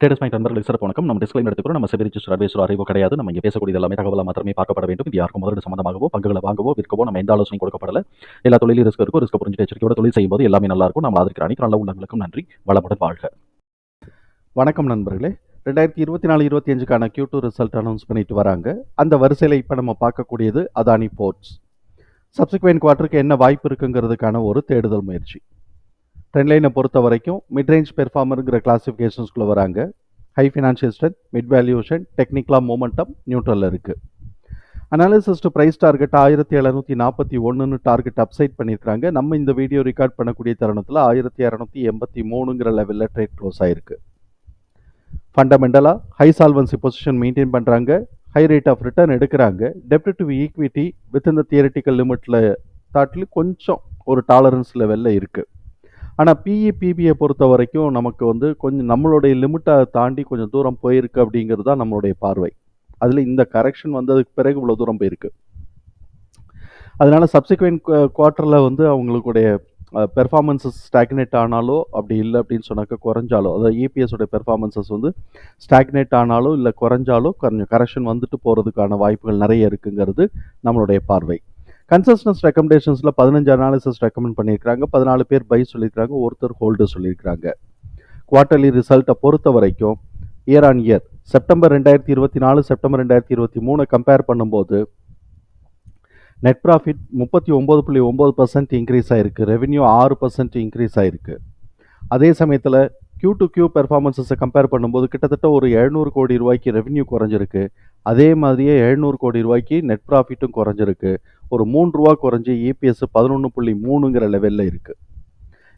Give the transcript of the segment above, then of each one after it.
Traders point நண்பர்களுக்கு சிறப்பு வணக்கம். நம்ம டிஸ்கிளைம் எடுத்துக்கிறோம் நம்ம செபி ரிஜிஸ்டர் அட்வைசர் அறிவோ கிடையாது. நம்ம இங்கே பேசக்கூடிய எல்லாமே தகவலாக மாத்திரமே பார்க்கப்பட வேண்டும். இது யாருக்கும் முதலீடு சம்பந்தமாகவோ பங்குகளை வாங்கவோ விற்கவோ நம்ம எந்த ஆலோசனை கொடுக்கப்படல. எல்லா தொழிலும் ரிஸ்க் இருக்கும் ரிஸ்க் புரிஞ்சு எச்சரிக்கையோட தொழில் செய்யும்போது எல்லாமே நல்லா இருக்கும். நம்ம அதற்கு அனைத்து நல்ல உள்ளங்களுக்கும் நன்றி. வளமுடன் வாழ்க. வணக்கம் நண்பர்களே. ரெண்டாயிரத்தி இருபத்தி நாலு இருபத்தி அஞ்சுக்கான கியூ டூ ரிசல்ட் அனௌன்ஸ் பண்ணிட்டு வராங்க. அந்த வரிசையில் இப்போ நம்ம பார்க்கக்கூடியது அதானி போர்ட்ஸ் சப்சிக்வெண்ட் குவார்ட்டருக்கு என்ன வாய்ப்பு இருக்குங்கிறதுக்கான ஒரு தேடுதல் முயற்சி. ட்ரெண்ட் லைனை பொறுத்த வரைக்கும் மிட் ரேஞ்ச் பெர்ஃபார்மருங்கிற கிளாஸிஃபிகேஷன்ஸ்குள்ளே வராங்க. High financial strength mid valuation டெக்னிக்கலாக மூமெண்டம் நியூட்ரலில் இருக்குது அனாலிசிஸ்ட் ப்ரைஸ் டார்கெட் ஆயிரத்தி எழுநூற்றி நாற்பத்தி ஒன்றுன்னு டார்கெட் அப்சைட் பண்ணியிருக்காங்க நம்ம இந்த வீடியோ ரெக்கார்ட் பண்ணக்கூடிய தருணத்தில் ஆயிரத்தி இரநூத்தி எண்பத்தி மூணுங்கிற லெவலில் ட்ரேட் க்ளோஸ் ஆயிருக்கு. ஃபண்டமெண்டலாக ஹை சால்வன்சி பொசிஷன் மெயின்டைன் பண்ணுறாங்க ஹை ரேட் ஆஃப் ரிட்டர்ன் எடுக்கிறாங்க. டெப்ட் டு ஈக்விட்டி வித் இந்த தியரட்டிக்கல் லிமிட்டில் தாட்டில் கொஞ்சம் ஒரு டாலரன்ஸ் லெவலில் இருக்குது ஆனால் பிஇ பிபியை பொறுத்த வரைக்கும் நமக்கு வந்து கொஞ்சம் நம்மளுடைய லிமிட்டை தாண்டி கொஞ்சம் தூரம் போயிருக்கு அப்படிங்கிறது தான் நம்மளுடைய பார்வை. அதில் இந்த கரெக்ஷன் வந்ததுக்கு பிறகு இவ்வளோ தூரம் போயிருக்கு. அதனால் சப்சிக்வெண்ட் குவார்ட்டரில் வந்து அவங்களுடைய பெர்ஃபார்மன்ஸஸ் ஸ்டாக்னேட் ஆனாலோ அப்படி இல்லை அப்படின்னு சொன்னாக்க குறைஞ்சாலோ அதாவது இபிஎஸோடைய பெர்ஃபார்மன்ஸஸ் வந்து ஸ்டாக்னேட் ஆனாலோ இல்லை குறைஞ்சாலோ கொஞ்சம் கரெக்ஷன் வந்துட்டு போகிறதுக்கான வாய்ப்புகள் நிறைய இருக்குங்கிறது நம்மளுடைய பார்வை. கன்சஸ்டன்ஸ் ரெக்கமெண்டேஷன்ஸில் பதினஞ்சு அனாலிசிஸ் ரெக்கமெண்ட் பண்ணியிருக்கிறாங்க. பதினாலு பேர் பை சொல்லியிருக்கிறாங்க. ஒருத்தர் ஹோல்டு சொல்லியிருக்கிறாங்க. குவார்ட்டர்லி ரிசல்ட்டை பொறுத்த வரைக்கும் இயர் ஆன் இயர் செப்டம்பர் ரெண்டாயிரத்தி இருபத்தி நாலு செப்டம்பர் ரெண்டாயிரத்தி இருபத்தி மூணு கம்பேர் பண்ணும்போது நெட் ப்ராஃபிட் முப்பத்தி ஒம்பது புள்ளி ஒம்பது பர்சன்ட் இன்க்ரீஸ் ஆகிருக்கு ரெவென்யூ ஆறு பர்சன்ட் இன்க்ரீஸ் ஆகிருக்கு அதே சமயத்தில் கியூ டு கியூ பெர்ஃபார்மன்ஸஸை கம்பேர் பண்ணும்போது கிட்டத்தட்ட ஒரு எழுநூறு கோடி ரூபாய்க்கு ரெவென்யூ குறைஞ்சிருக்கு. அதே மாதிரியே எழுநூறு கோடி ரூபாய்க்கு நெட் ப்ராஃபிட்டும் குறைஞ்சிருக்கு. ஒரு மூன்று ரூபா குறைஞ்சி இபிஎஸ் பதினொன்று புள்ளி மூணுங்கிற லெவலில் இருக்குது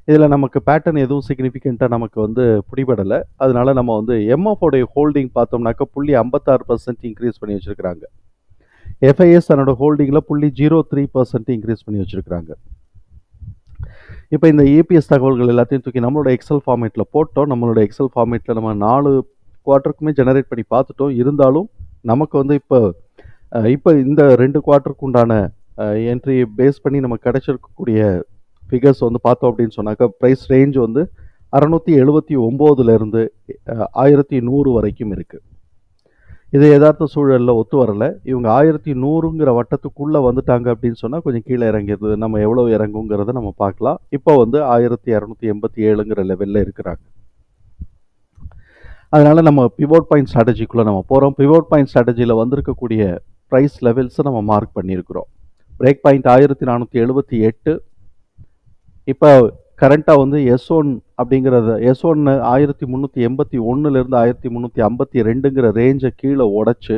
இதில் நமக்கு பேட்டர்ன் எதுவும் சிக்னிஃபிகண்ட்டாக நமக்கு வந்து பிடிபடலை. அதனால நம்ம வந்து எம்எஃபோடைய ஹோல்டிங் பார்த்தோம்னாக்கா புள்ளி ஐம்பத்தாறு பர்சன்ட் இன்க்ரீஸ் பண்ணி வச்சுருக்கிறாங்க. எஃப்ஐஎஸ் தன்னோட ஹோல்டிங்கில் புள்ளி ஜீரோ த்ரீ பர்சன்ட் இன்க்ரீஸ் பண்ணி வச்சுருக்கிறாங்க. இப்போ இந்த ஏபிஎஸ் தகவல்கள் எல்லாத்தையும் தூக்கி நம்மளோட எக்ஸல் ஃபார்மேட்டில் போட்டோம் நம்மளோட எக்ஸல் ஃபார்மேட்டில் நம்ம நாலு குவார்ட்டருக்குமே ஜெனரேட் பண்ணி பார்த்துட்டோம். இருந்தாலும் நமக்கு வந்து இப்போ இப்போ இந்த ரெண்டு குவார்ட்டருக்கு உண்டான என்ட்ரி பேஸ் பண்ணி நம்ம கிடைச்சிருக்கக்கூடிய ஃபிகர்ஸ் வந்து பார்த்தோம் அப்படின்னு சொன்னாக்கா ப்ரைஸ் ரேஞ்ச் வந்து அறநூற்றி எழுபத்தி ஒம்போதுலேருந்து ஆயிரத்தி நூறு வரைக்கும் இருக்குது இது யதார்த்த சூழலில் ஒத்து வரலை. இவங்க ஆயிரத்தி நூறுங்கிற வட்டத்துக்குள்ளே வந்துட்டாங்க அப்படின்னு சொன்னால் கொஞ்சம் கீழே இறங்கிடுது நம்ம எவ்வளோ இறங்குங்கிறத நம்ம பார்க்கலாம். இப்போ வந்து ஆயிரத்தி இரநூத்தி எண்பத்தி ஏழுங்கிற லெவலில் இருக்கிறாங்க. அதனால் நம்ம பிவோட் பாயிண்ட் ஸ்ட்ராட்டஜிக்குள்ளே நம்ம போகிறோம் பிவோட் பாயிண்ட் ஸ்ட்ராட்டஜியில் வந்திருக்கக்கூடிய ப்ரைஸ் லெவல்ஸை நம்ம மார்க் பண்ணியிருக்கிறோம். பிரேக் பாயிண்ட் ஆயிரத்தி நானூற்றி எழுபத்தி எட்டு. இப்போ கரண்ட்டாக வந்து எஸ் ஒன் அப்படிங்கிறத எஸ் ஒன்று ஆயிரத்தி முந்நூற்றி எண்பத்தி ஒன்றுலேருந்து ஆயிரத்தி முந்நூற்றி ஐம்பத்தி ரெண்டுங்கிற ரேஞ்சை கீழே உடச்சி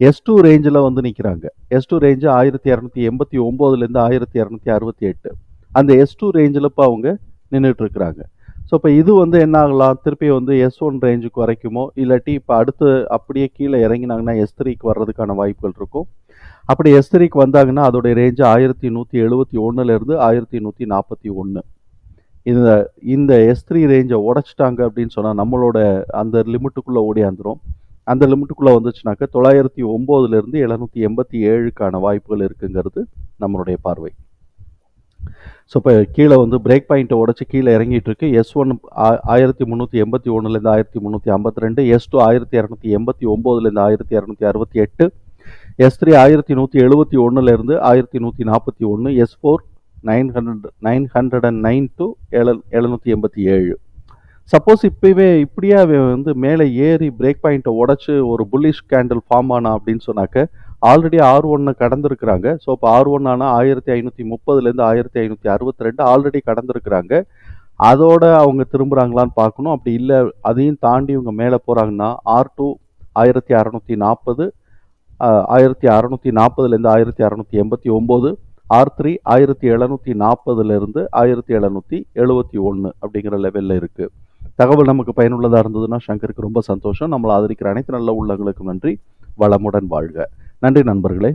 எஸ் டூ ரேஞ்சில் வந்து நிற்கிறாங்க எஸ் டூ ரேஞ்சு ஆயிரத்தி இரநூத்தி எண்பத்தி ஒம்போதுலேருந்து ஆயிரத்தி இரநூத்தி அறுபத்தி எட்டு. அந்த எஸ் டூ ரேஞ்சில் இப்போ அவங்க நின்றுட்டுருக்குறாங்க ஸோ இப்போ இது வந்து என்ன ஆகலாம்? திருப்பி வந்து எஸ் ஒன் ரேஞ்சுக்கு வரைக்குமோ? இல்லாட்டி இப்போ அடுத்து அப்படியே கீழே இறங்கினாங்கன்னா எஸ் த்ரீக்கு வர்றதுக்கான வாய்ப்புகள் இருக்கும். அப்படி எஸ் த்ரீக்கு வந்தாங்கன்னா அதோடைய ரேஞ்சு ஆயிரத்தி நூற்றி எழுபத்தி ஒன்றுலேருந்து ஆயிரத்தி நூற்றி நாற்பத்தி ஒன்று இந்த இந்த எஸ் த்ரீ ரேஞ்சை உடச்சிட்டாங்க அப்படின்னு சொன்னால் நம்மளோட அந்த லிமிட்டுக்குள்ளே ஓடியாந்துரும் அந்த லிமிட்டுக்குள்ளே வந்துச்சுனாக்க தொள்ளாயிரத்தி ஒம்போதுலேருந்து எழுநூற்றி எண்பத்தி ஏழுக்கான வாய்ப்புகள் இருக்குங்கிறது நம்மளுடைய பார்வை. ஸோ இப்போ கீழே வந்து பிரேக் பாயிண்ட்டை உடச்சி கீழே இறங்கிட்டு இருக்கு எஸ் ஒன் ஆயிரத்தி முந்நூற்றி எண்பத்தி ஒன்றுலேருந்து ஆயிரத்தி முந்நூற்றி ஐம்பத்தி ரெண்டு எஸ் டூ ஆயிரத்தி இரநூத்தி எண்பத்தி ஒம்போதுலேருந்து ஆயிரத்தி இரநூத்தி அறுபத்தி எட்டு எஸ் த்ரீ ஆயிரத்தி நூற்றி எழுபத்தி ஒன்றுலேருந்து ஆயிரத்தி நூற்றி நாற்பத்தி ஒன்று S four nine hundred nine hundred and nine to எழு எழுநூற்றி எண்பத்தி ஏழு. சப்போஸ் இப்போவே இப்படியே வந்து மேலே ஏறி பிரேக் பாயிண்ட்டை உடச்சி ஒரு புல்லிஷ் கேண்டில் ஃபார்ம் ஆனா அப்படின்னு சொன்னாக்க ஆல்ரெடி ஆர் ஒன்று கடந்திருக்கிறாங்க. ஸோ இப்போ ஆர் ஒன் ஆனால் ஆயிரத்தி ஐநூற்றி முப்பதுலேருந்து ஆயிரத்தி ஐநூற்றி அறுபத்தி ரெண்டு ஆல்ரெடி கடந்திருக்கிறாங்க. அதோட அவங்க திரும்புகிறாங்களான்னு பார்க்கணும். அப்படி இல்லை அதையும் தாண்டி இவங்க மேலே போகிறாங்கன்னா ஆர் டூ ஆயிரத்தி அறநூற்றி நாற்பது ஆயிரத்தி அறநூற்றி நாற்பதுலேருந்து ஆயிரத்தி அறநூற்றி எண்பத்தி ஒம்பது ஆர் த்ரீ ஆயிரத்தி எழுநூற்றி நாற்பதுலேருந்து ஆயிரத்தி எழுநூற்றி எழுபத்தி ஒன்று அப்படிங்கிற லெவலில் இருக்குது தகவல் நமக்கு பயனுள்ளதாக இருந்ததுன்னா சங்கருக்கு ரொம்ப சந்தோஷம். நம்மளை ஆதரிக்கிற அனைத்து நல்ல உள்ளங்களுக்கும் நன்றி. வளமுடன் வாழ்க. நன்றி நண்பர்களே.